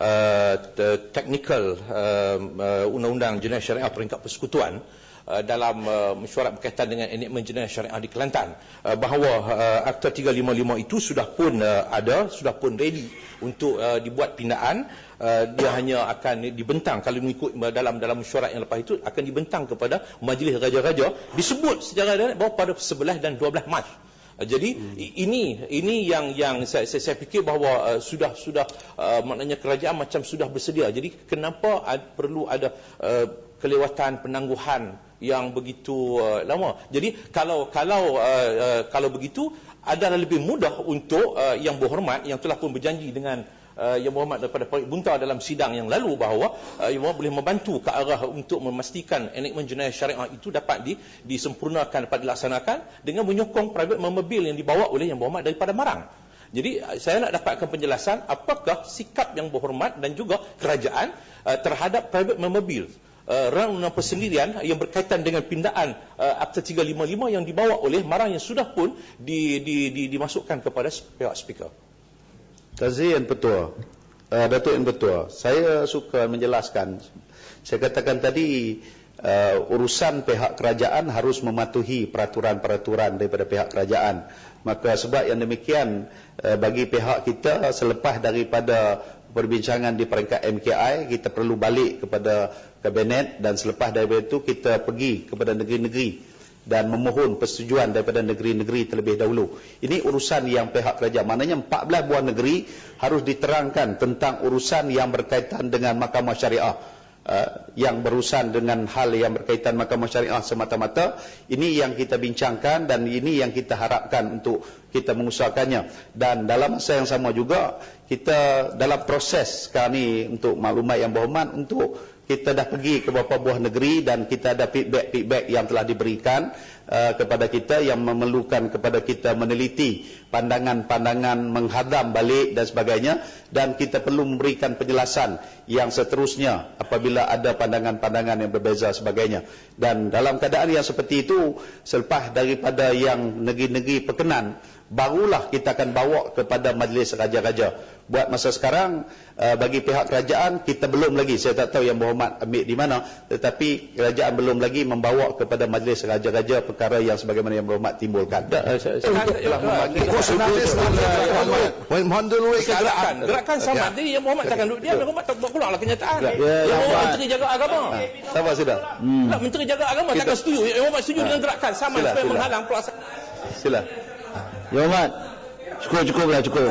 uh, te- technical uh, uh, undang-undang jenayah syariah peringkat persekutuan uh, dalam uh, mesyuarat berkaitan dengan enakmen jenayah syariah di Kelantan uh, bahawa uh, Akta 355 itu sudah pun uh, ada, sudah pun ready untuk uh, dibuat pindaan Uh, dia hanya akan dibentang kalau mengikut dalam dalam mesyuarat yang lepas itu akan dibentang kepada majlis raja-raja. Disebut secara direct bahawa pada 11 dan 12 Mac. Uh, Jadi hmm. ini ini yang yang saya saya, saya fikir bahawa uh, sudah sudah uh, maknanya kerajaan macam sudah bersedia. Jadi kenapa ad, perlu ada uh, kelewatan penangguhan yang begitu uh, lama. Jadi kalau kalau uh, uh, kalau begitu adalah lebih mudah untuk uh, yang berhormat yang telah pun berjanji dengan uh, Yang Berhormat daripada Parit Bunta dalam sidang yang lalu bahawa uh, Yang Berhormat boleh membantu ke arah untuk memastikan enakmen jenayah syariah itu dapat di, disempurnakan dapat dilaksanakan dengan menyokong private mobil yang dibawa oleh Yang Berhormat daripada Marang. Jadi uh, saya nak dapatkan penjelasan apakah sikap Yang Berhormat dan juga kerajaan uh, terhadap private mobil uh, rang undang persendirian yang berkaitan dengan pindaan uh, Akta 355 yang dibawa oleh Marang yang sudah pun di, di, di, dimasukkan kepada pihak speaker. Yang Petua. Uh, Datuk Yang Petua, saya suka menjelaskan. Saya katakan tadi uh, urusan pihak kerajaan harus mematuhi peraturan-peraturan daripada pihak kerajaan. Maka sebab yang demikian uh, bagi pihak kita selepas daripada perbincangan di peringkat MKI kita perlu balik kepada kabinet dan selepas daripada itu kita pergi kepada negeri-negeri dan memohon persetujuan daripada negeri-negeri terlebih dahulu. Ini urusan yang pihak kerajaan. Maknanya 14 buah negeri harus diterangkan tentang urusan yang berkaitan dengan mahkamah syariah. Uh, yang berurusan dengan hal yang berkaitan mahkamah syariah semata-mata. Ini yang kita bincangkan dan ini yang kita harapkan untuk kita mengusahakannya. Dan dalam masa yang sama juga, kita dalam proses kami untuk maklumat yang berhormat untuk kita dah pergi ke beberapa buah negeri dan kita ada feedback-feedback yang telah diberikan uh, kepada kita yang memerlukan kepada kita meneliti pandangan-pandangan menghadam balik dan sebagainya. Dan kita perlu memberikan penjelasan yang seterusnya apabila ada pandangan-pandangan yang berbeza sebagainya. Dan dalam keadaan yang seperti itu selepas daripada yang negeri-negeri perkenan barulah kita akan bawa kepada majlis raja-raja. Buat masa sekarang uh, bagi pihak kerajaan kita belum lagi. Saya tak tahu yang berhormat ambil di mana. Tetapi kerajaan belum lagi membawa kepada majlis raja-raja perkara yang sebagaimana yang berhormat timbulkan. Telah membagi Mohon dulu gerakan gerakan sama. Dia yang Muhammad takkan duduk. Dia yang Muhammad tak keluarlah kenyataan. Yang Muhammad menteri jaga agama. Sabar sudah. Nak menteri jaga agama takkan setuju. Yang Muhammad setuju dengan gerakan. Sama supaya menghalang pelaksanaan Sila. Ya Mat. Cukup cukup lah cukup.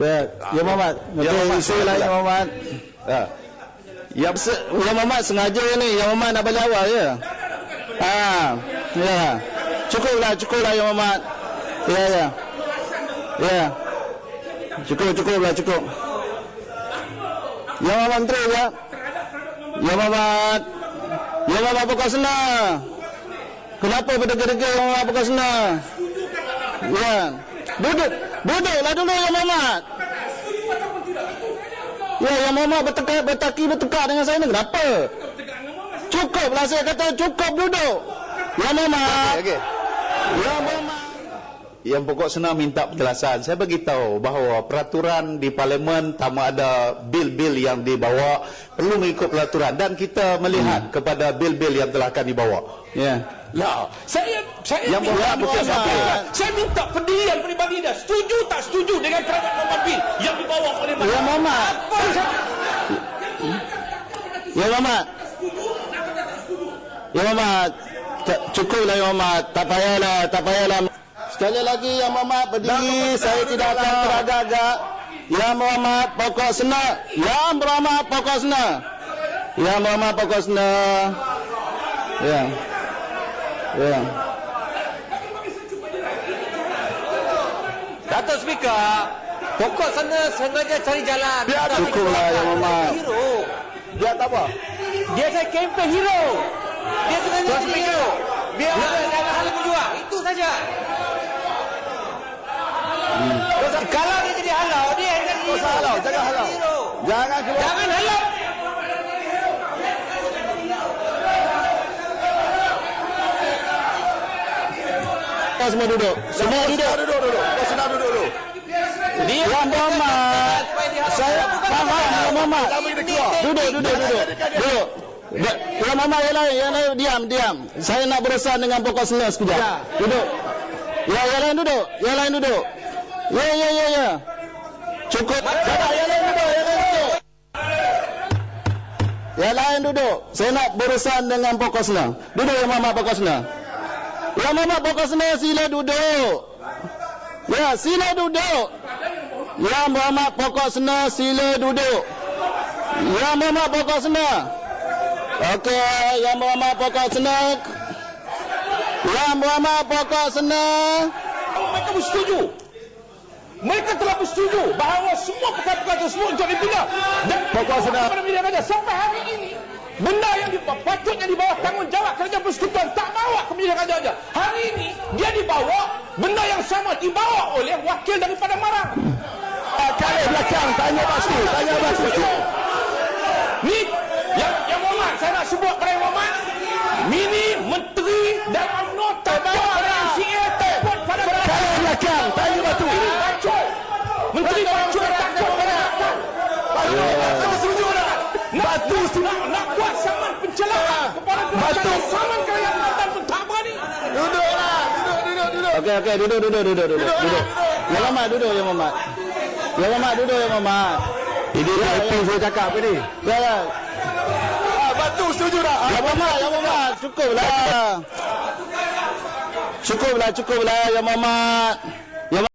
Ya, Ya Muhammad. Ya Ya Muhammad, Muhammad. lah Ya sila. Muhammad. Ha. Ya, se- ya Muhammad sengaja ni. Ya Muhammad nak balik awal ya. Ah, ya. Cukup lah, cukup lah Ya Muhammad. Ya, ya. Ya. Cukup, cukup lah, cukup. Ya Muhammad Menteri ya. Ya Muhammad. Ya Muhammad pokok senang. Kenapa berdega-dega Ya Muhammad pokok senang? Ya. Duduk. Duduklah dulu Ya Muhammad. Ya, yang Muhammad bertekak, bertaki, bertekak dengan saya ni kenapa? Cukuplah saya kata cukup duduk. Ya Muhammad. Okey. Ya Muhammad. Yang pokok senang minta penjelasan. Saya bagi tahu bahawa peraturan di parlimen sama ada bil-bil yang dibawa perlu mengikut peraturan dan kita melihat kepada bil-bil yang telah akan dibawa. Ya. lah saya saya Yang minta Muhammad bukan Muhammad. siapa. saya minta pendirian peribadi dia setuju tak setuju dengan private mobil yang dibawa oleh Ya Muhammad. apa yang saya Ya Muhammad. Ya Muhammad. C- Cukuplah Ya Muhammad. Tak payahlah, tak payahlah. Sekali lagi Ya Muhammad berdiri, saya tidak akan teragak-agak. Ya Muhammad pokok senang. Ya Muhammad pokok senang. Ya Muhammad pokok senang. Ya. Ya. Datuk Speaker, pokok sana sengaja cari jalan. Biar cukuplah, bagi Ya Muhammad. Dia tak apa. Dia saya kempen hero. Dia sengaja Tuan jadi Speaker. hero. Biar jangan saling berjuang. Itu saja. Kalau dia jadi halau, dia yang jadi hero. usah halau, jangan halau. Jangan keluar. Jangan halau. Semua duduk. Semua duduk. duduk dulu. Kau senang duduk dulu. Dia Yang Muhammad. Saya faham Yang Muhammad. Duduk, duduk, duduk. Duduk. Yang Muhammad yang lain, yang lain diam, diam. Saya nak berurusan dengan pokok senang sekejap. Duduk. Ya, yang lain duduk. Yang lain duduk. Ya, ya, ya, ya. Cukup. Sabar, yang lain duduk, yang lain duduk. Yang lain duduk. Saya nak berurusan dengan pokok. Duduk Yang Muhammad pokok. Yang Muhammad pokok sila duduk. Ya, sila duduk. Ya Muhammad pokok sila duduk. Ya Muhammad pokok. Okey, Ya Muhammad pokok senang. Ya Muhammad pokok. Mereka bersetuju. Mereka telah bersetuju bahawa semua perkara-perkara tersebut untuk dibina. Dan senang. Kepada media raja sampai hari ini benda yang di, patutnya di bawah tanggungjawab kerajaan persekutuan tak bawa ke media raja saja. Hari ini dia dibawa benda yang sama dibawa oleh wakil daripada Marang. Kali belakang tanya pasti, tanya pasti. Ni yang yang Muhammad saya nak sebut Menteri bacot takut pada rakyat Batu setuju tak? Batu nak, nak buat saman pencelaan kepada kerajaan Saman kerajaan Kelantan pun tak berani Duduklah, duduk, duduk, duduk. Okey, okey, duduk, duduk, duduk, duduk, duduk. Yang Muhammad duduk, Yang Muhammad. Yang Muhammad duduk, Yang Muhammad. Ini ya, IP saya cakap ini. Ya, ya. Ah, batu setuju tak? Yang Muhammad, Yang Muhammad, cukuplah. Cukuplah, cukuplah, Yang Muhammad.